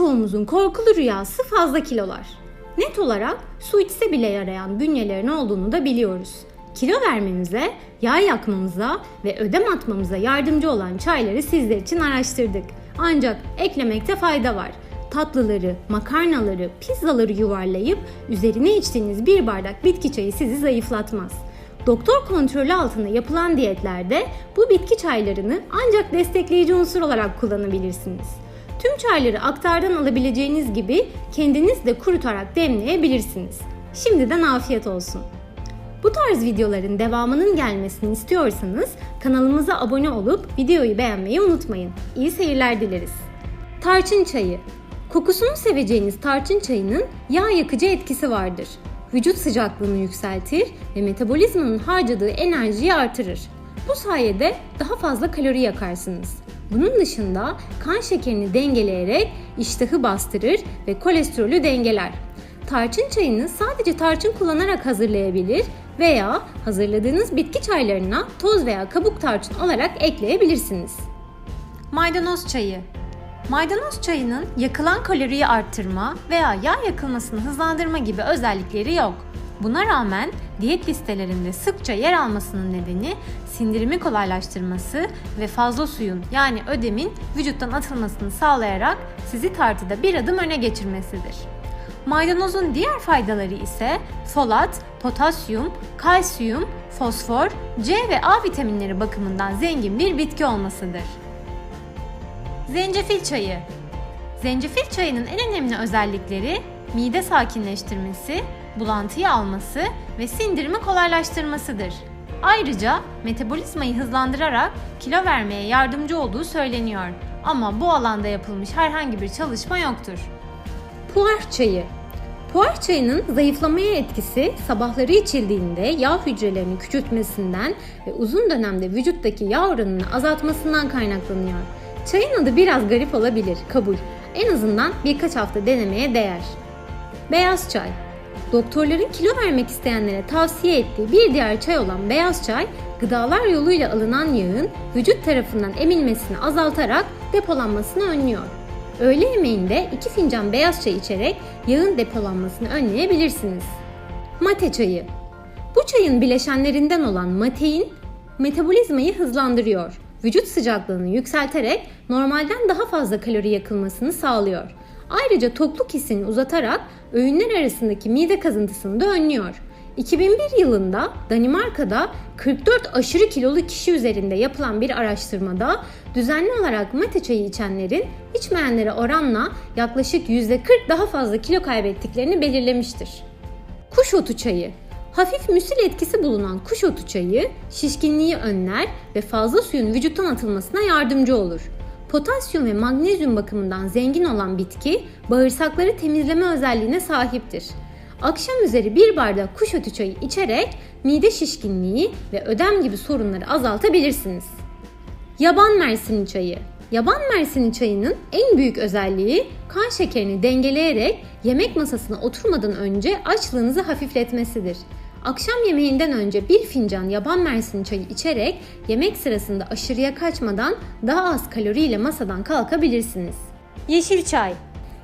Birçoğumuzun korkulu rüyası fazla kilolar. Net olarak su içse bile yarayan bünyelerin olduğunu da biliyoruz. Kilo vermemize, yağ yakmamıza ve ödem atmamıza yardımcı olan çayları sizler için araştırdık. Ancak eklemekte fayda var. Tatlıları, makarnaları, pizzaları yuvarlayıp üzerine içtiğiniz bir bardak bitki çayı sizi zayıflatmaz. Doktor kontrolü altında yapılan diyetlerde bu bitki çaylarını ancak destekleyici unsur olarak kullanabilirsiniz. Tüm çayları aktardan alabileceğiniz gibi kendiniz de kurutarak demleyebilirsiniz. Şimdiden afiyet olsun. Bu tarz videoların devamının gelmesini istiyorsanız kanalımıza abone olup videoyu beğenmeyi unutmayın. İyi seyirler dileriz. Tarçın çayı. Kokusunu seveceğiniz tarçın çayının yağ yakıcı etkisi vardır. Vücut sıcaklığını yükseltir ve metabolizmanın harcadığı enerjiyi artırır. Bu sayede daha fazla kalori yakarsınız. Bunun dışında kan şekerini dengeleyerek iştahı bastırır ve kolesterolü dengeler. Tarçın çayını sadece tarçın kullanarak hazırlayabilir veya hazırladığınız bitki çaylarına toz veya kabuk tarçın olarak ekleyebilirsiniz. Maydanoz çayı Maydanoz çayının yakılan kaloriyi arttırma veya yağ yakılmasını hızlandırma gibi özellikleri yok. Buna rağmen diyet listelerinde sıkça yer almasının nedeni sindirimi kolaylaştırması ve fazla suyun yani ödemin vücuttan atılmasını sağlayarak sizi tartıda bir adım öne geçirmesidir. Maydanozun diğer faydaları ise folat, potasyum, kalsiyum, fosfor, C ve A vitaminleri bakımından zengin bir bitki olmasıdır. Zencefil çayı Zencefil çayının en önemli özellikleri mide sakinleştirmesi, bulantıyı alması ve sindirimi kolaylaştırmasıdır. Ayrıca metabolizmayı hızlandırarak kilo vermeye yardımcı olduğu söyleniyor. Ama bu alanda yapılmış herhangi bir çalışma yoktur. Puar çayı Puar çayının zayıflamaya etkisi sabahları içildiğinde yağ hücrelerini küçültmesinden ve uzun dönemde vücuttaki yağ oranını azaltmasından kaynaklanıyor. Çayın adı biraz garip olabilir, kabul. En azından birkaç hafta denemeye değer. Beyaz çay. Doktorların kilo vermek isteyenlere tavsiye ettiği bir diğer çay olan beyaz çay, gıdalar yoluyla alınan yağın vücut tarafından emilmesini azaltarak depolanmasını önlüyor. Öğle yemeğinde 2 fincan beyaz çay içerek yağın depolanmasını önleyebilirsiniz. Mate çayı. Bu çayın bileşenlerinden olan matein metabolizmayı hızlandırıyor. Vücut sıcaklığını yükselterek normalden daha fazla kalori yakılmasını sağlıyor. Ayrıca tokluk hissini uzatarak öğünler arasındaki mide kazıntısını da önlüyor. 2001 yılında Danimarka'da 44 aşırı kilolu kişi üzerinde yapılan bir araştırmada düzenli olarak mate çayı içenlerin içmeyenlere oranla yaklaşık %40 daha fazla kilo kaybettiklerini belirlemiştir. Kuş otu çayı Hafif müsil etkisi bulunan kuş otu çayı şişkinliği önler ve fazla suyun vücuttan atılmasına yardımcı olur. Potasyum ve magnezyum bakımından zengin olan bitki bağırsakları temizleme özelliğine sahiptir. Akşam üzeri bir bardak kuş otu çayı içerek mide şişkinliği ve ödem gibi sorunları azaltabilirsiniz. Yaban mersini çayı Yaban mersini çayının en büyük özelliği kan şekerini dengeleyerek yemek masasına oturmadan önce açlığınızı hafifletmesidir. Akşam yemeğinden önce bir fincan yaban mersini çayı içerek yemek sırasında aşırıya kaçmadan daha az kaloriyle masadan kalkabilirsiniz. Yeşil çay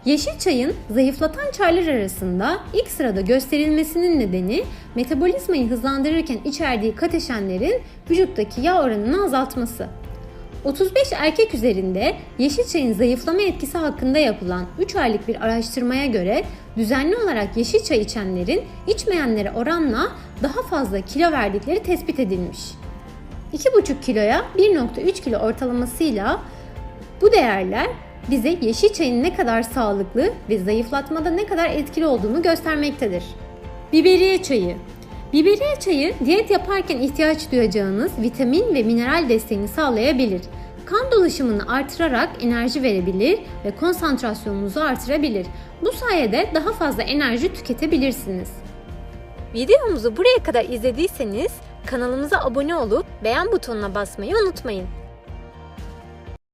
Yeşil çayın zayıflatan çaylar arasında ilk sırada gösterilmesinin nedeni metabolizmayı hızlandırırken içerdiği kateşenlerin vücuttaki yağ oranını azaltması. 35 erkek üzerinde yeşil çayın zayıflama etkisi hakkında yapılan 3 aylık bir araştırmaya göre düzenli olarak yeşil çay içenlerin içmeyenlere oranla daha fazla kilo verdikleri tespit edilmiş. 2,5 kiloya 1,3 kilo ortalamasıyla bu değerler bize yeşil çayın ne kadar sağlıklı ve zayıflatmada ne kadar etkili olduğunu göstermektedir. Biberiye çayı Biberiye çayı diyet yaparken ihtiyaç duyacağınız vitamin ve mineral desteğini sağlayabilir. Kan dolaşımını artırarak enerji verebilir ve konsantrasyonunuzu artırabilir. Bu sayede daha fazla enerji tüketebilirsiniz. Videomuzu buraya kadar izlediyseniz kanalımıza abone olup beğen butonuna basmayı unutmayın.